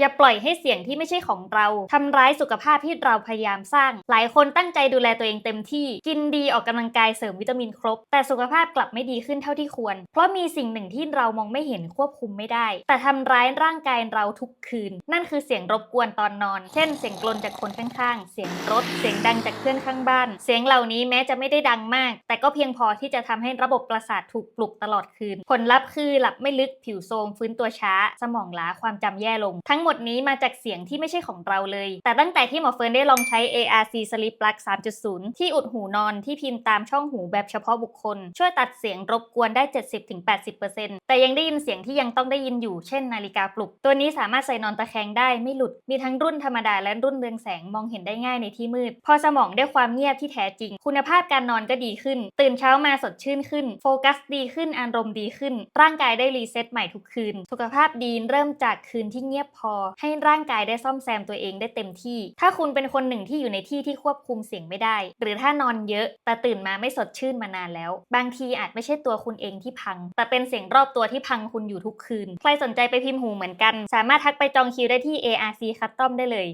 อย่าปล่อยให้เสียงที่ไม่ใช่ของเราทำร้ายสุขภาพที่เราพยายามสร้าง หลายคนตั้งใจดูแลตัวเองเต็มที่ กินดีออกกำลังกายเสริมวิตามินครบ แต่สุขภาพกลับไม่ดีขึ้นเท่าที่ควร เพราะมีสิ่งหนึ่งที่เรามองไม่เห็นควบคุมไม่ได้ แต่ทำร้ายร่างกายเราทุกคืน นั่นคือเสียงรบกวนตอนนอน เช่น เสียงกลนจากคนข้างๆ เสียงรถ เสียงดังจากเพื่อนข้างบ้าน เสียงเหล่านี้แม้จะไม่ได้ดังมาก แต่ก็เพียงพอที่จะทำให้ระบบประสาทถูกปลุกตลอดคืน ผลลัพธ์คือหลับไม่ลึกผิวโทรมฟื้นตัวช้า สมองล้าความจำแย่ลงทั้งหมมดนี้มาจากเสียงที่ไม่ใช่ของเราเลย แต่ตั้งแต่ที่หมอเฟิร์นได้ลองใช้ ARC Sleep Plug 3.0 ที่อุดหูนอนที่พิมพ์ตามช่องหูแบบเฉพาะบุคคล ช่วยตัดเสียงรบกวนได้ 70-80%แต่ยังได้ยินเสียงที่ยังต้องได้ยินอยู่เช่นนาฬิกาปลุก ตัวนี้สามารถใส่นอนตะแคงได้ไม่หลุด มีทั้งรุ่นธรรมดาและรุ่นเรืองแสงมองเห็นได้ง่ายในที่มืด พอสมองได้ความเงียบที่แท้จริง คุณภาพการนอนก็ดีขึ้น ตื่นเช้ามาสดชื่นขึ้น โฟกัสดีขึ้น อารมณ์ดีขึ้น ร่างกายได้รีเซ็ตใหม่ทุกคืน สุขภาพดีเริ่มจากคืนที่เงียบพอให้ร่างกายได้ซ่อมแซมตัวเองได้เต็มที่ ถ้าคุณเป็นคนหนึ่งที่อยู่ในที่ที่ควบคุมเสียงไม่ได้ หรือถ้านอนเยอะ แต่ตื่นมาไม่สดชื่นมานานแล้ว บางทีอาจไม่ใช่ตัวคุณเองที่พัง แต่เป็นเสียงรอบตัวที่พังคุณอยู่ทุกคืน ใครสนใจไปพิมพ์หูเหมือนกัน สามารถทักไปจองคิวได้ที่ ARC Custom ได้เลย